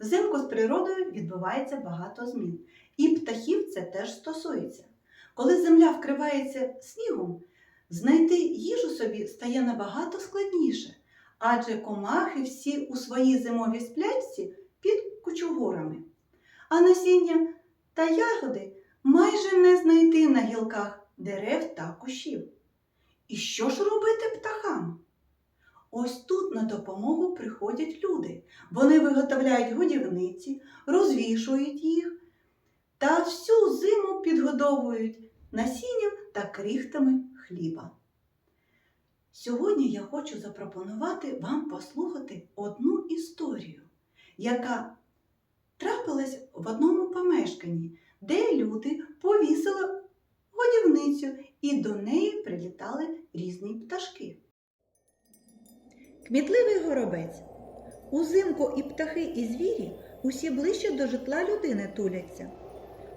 Взимку з природою відбувається багато змін. І птахів це теж стосується. Коли земля вкривається снігом, знайти їжу собі стає набагато складніше, адже комахи всі у своїй зимовій сплячці під кучугурами. А насіння та ягоди майже не знайти на гілках дерев та кущів. І що ж робити птахам? Ось тут на допомогу приходять люди. Вони виготовляють годівниці, розвішують їх та всю зиму підгодовують насінням та крихтами хліба. Сьогодні я хочу запропонувати вам послухати одну історію, яка трапилась в одному помешканні, де люди повісили годівницю і до неї прилітали різні пташки. Кмітливий горобець. Узимку і птахи, і звірі усі ближче до житла людини туляться.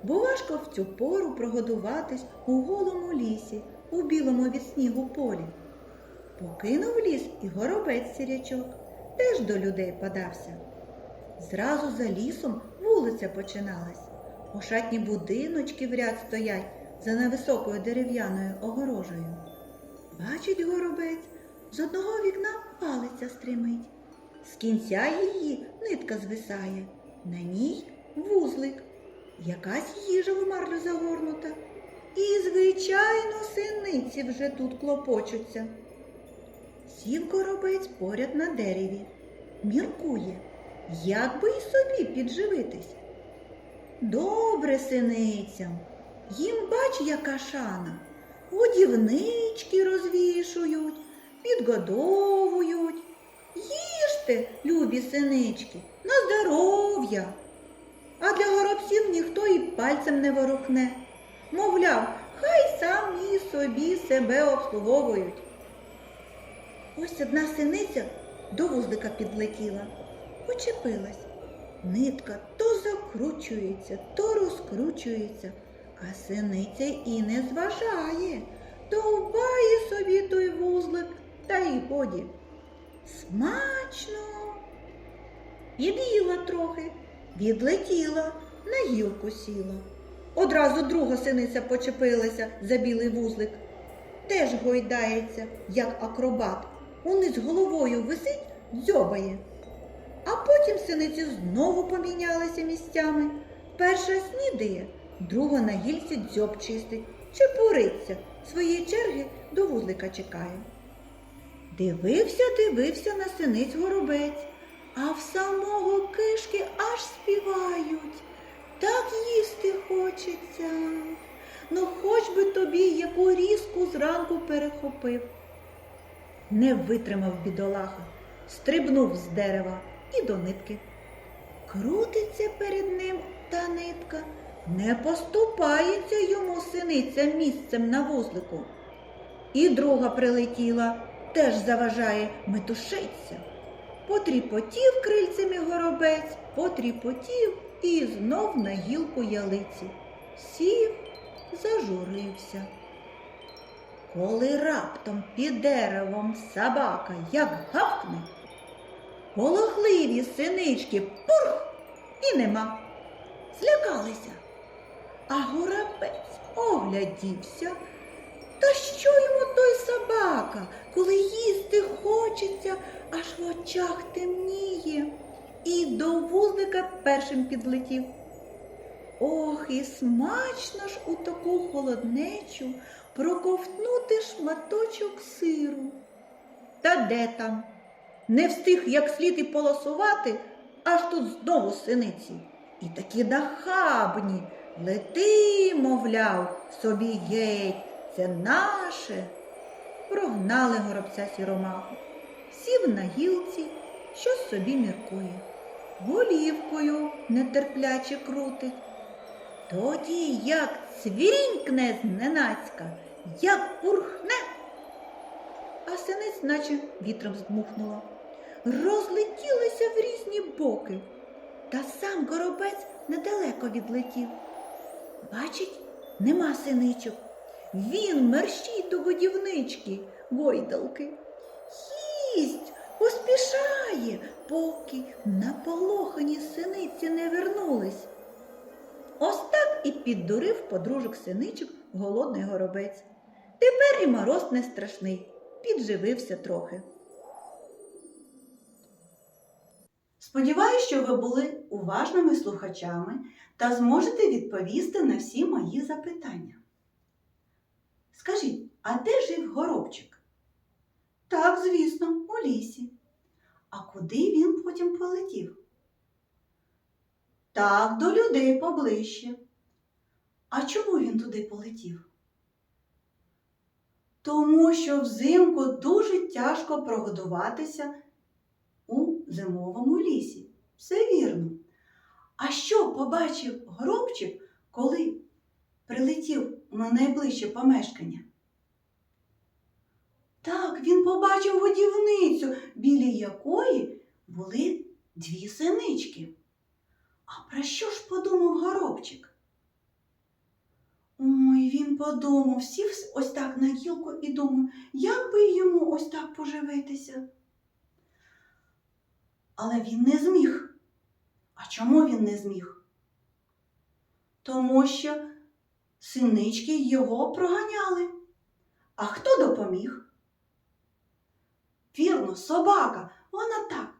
Бо важко в цю пору прогодуватись у голому лісі, у білому від снігу полі. Покинув ліс і горобець сірячок, теж до людей подався. Зразу за лісом вулиця починалась. Ошатні будиночки в ряд стоять за невисокою дерев'яною огорожею. Бачить горобець, з одного вікна палиця стримить. З кінця її нитка звисає, на ній вузлик, якась їжа в марлю загорнута. І, звичайно, синиці вже тут клопочуться. Сів горобець поряд на дереві, міркує, як би й собі підживитись. Добре синицям, їм бач, яка шана, годівнички розвішують, підгодовують. Їжте, любі синички, на здоров'я. А для горобців ніхто і пальцем не ворухне. Мовляв, хай самі собі себе обслуговують. Ось одна синиця до вузлика підлетіла, почепилась. Нитка то закручується, то розкручується, а синиця і не зважає, довбає собі той вузлик та й годі. Смачно. Від'їла трохи, відлетіла, на гілку сіла. Одразу друга синиця почепилася за білий вузлик. Теж гойдається, як акробат. Униз головою висить, дзьобає. А потім синиці знову помінялися місцями. Перша снідає, друга на гільці дзьоб чистить, чепуриться, своєї черги до вузлика чекає. Дивився, дивився на синиць горобець, а в самого кишки аж співають. Так їсти хочеться. Ну, хоч би тобі яку різку зранку перехопив. Не витримав бідолаха, стрибнув з дерева і до нитки. Крутиться перед ним та нитка, не поступається йому синиця місцем на вузлику. І друга прилетіла, теж заважає, метушиться. Потріпотів крильцями горобець, потріпотів і знов на гілку ялиці. Сів, зажурився. Коли раптом під деревом собака як гавкне, полохливі синички пурх і нема. Злякалися. А горобець оглядівся. Та що йому той собака, коли їсти хочеться, аж в очах темніє, і до вузлика першим підлетів. Ох, і смачно ж у таку холоднечу проковтнути шматочок сиру. Та де там? Не встиг як слід і полосувати, аж тут знову синиці. І такі нахабні. Лети, мовляв, собі геть, це наше. Прогнали горобця сіромаху. Сів на гілці, щось собі міркує. Голівкою нетерпляче крутить. Тоді як цвірінькне зненацька, як пурхне, а синиць наче вітром здмухнуло. Розлетілися в різні боки, та сам горобець недалеко відлетів. Бачить, нема синичок. Він мерщій до годівнички, гойдалки. Їсть, поспішає, поки наполохані синиці не вернулись. Ось так і піддурив подружок синичок голодний горобець. Тепер і мороз не страшний, підживився трохи. Сподіваюсь, що ви були уважними слухачами та зможете відповісти на всі мої запитання. Скажіть, а де жив горобчик? Так, звісно, у лісі. А куди він потім полетів? Так, до людей поближче. А чому він туди полетів? Тому що взимку дуже тяжко прогодуватися у зимовому лісі. Все вірно. А що побачив горобчик, коли прилетів на найближче помешкання? Так, він побачив годівницю, біля якої були дві синички. А про що ж подумав горобчик? Ой, він подумав, сів ось так на гілку і думав, як би йому ось так поживитися. Але він не зміг. А чому він не зміг? Тому що синички його проганяли. А хто допоміг? Вірно, собака, вона так.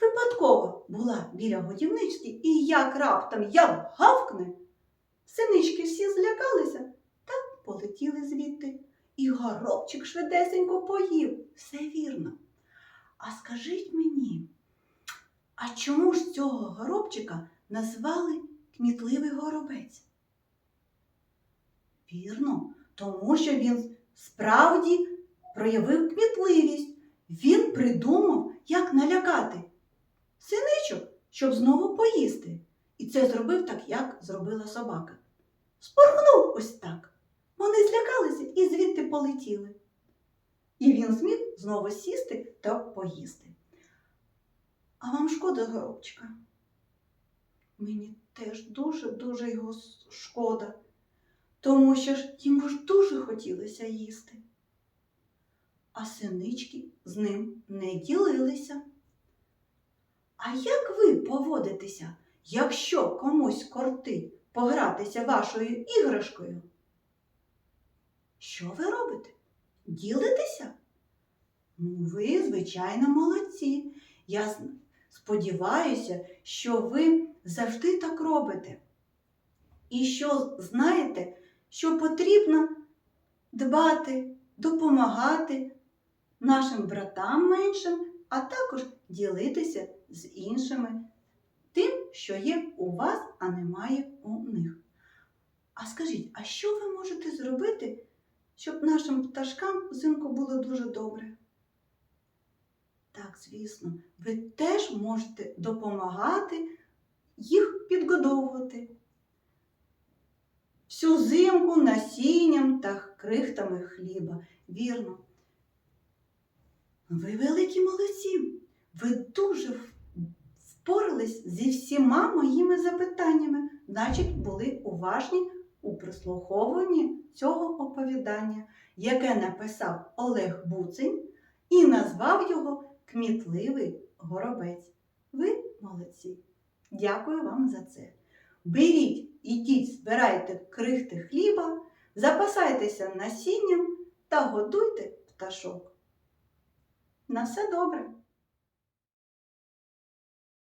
Випадково була біля годівнички, і як раптом як гавкне, синички всі злякалися та полетіли звідти. І горобчик швидесенько поїв. Все вірно. А скажіть мені, а чому ж цього горобчика назвали кмітливий горобець? Вірно, тому що він справді проявив кмітливість. Він придумав, як налякати синичок, щоб знову поїсти. І це зробив так, як зробила собака. Спорхнув ось так. Вони злякалися і звідти полетіли. І він зміг знову сісти та поїсти. А вам шкода горобчика? Мені теж дуже-дуже його шкода, тому що ж йому ж дуже хотілося їсти. А синички з ним не ділилися. А як ви поводитеся, якщо комусь кортить погратися вашою іграшкою? Що ви робите? Ділитеся? Ну, ви, звичайно, молодці. Я сподіваюся, що ви завжди так робите. І що знаєте, що потрібно дбати, допомагати нашим братам меншим, а також ділитися з іншими тим, що є у вас, а немає у них. А скажіть, а що ви можете зробити, щоб нашим пташкам взимку було дуже добре? Так, звісно, ви теж можете допомагати їх підгодовувати. Всю зимку насінням та крихтами хліба. Вірно. Ви великі молодці. Ви дуже впорались зі всіма моїми запитаннями, значить, були уважні у прислуховуванні цього оповідання, яке написав Олег Буцень і назвав його Кмітливий горобець. Ви молодці. Дякую вам за це. Беріть, ідіть, збирайте крихти хліба, запасайтеся насінням та годуйте пташок. На все добре!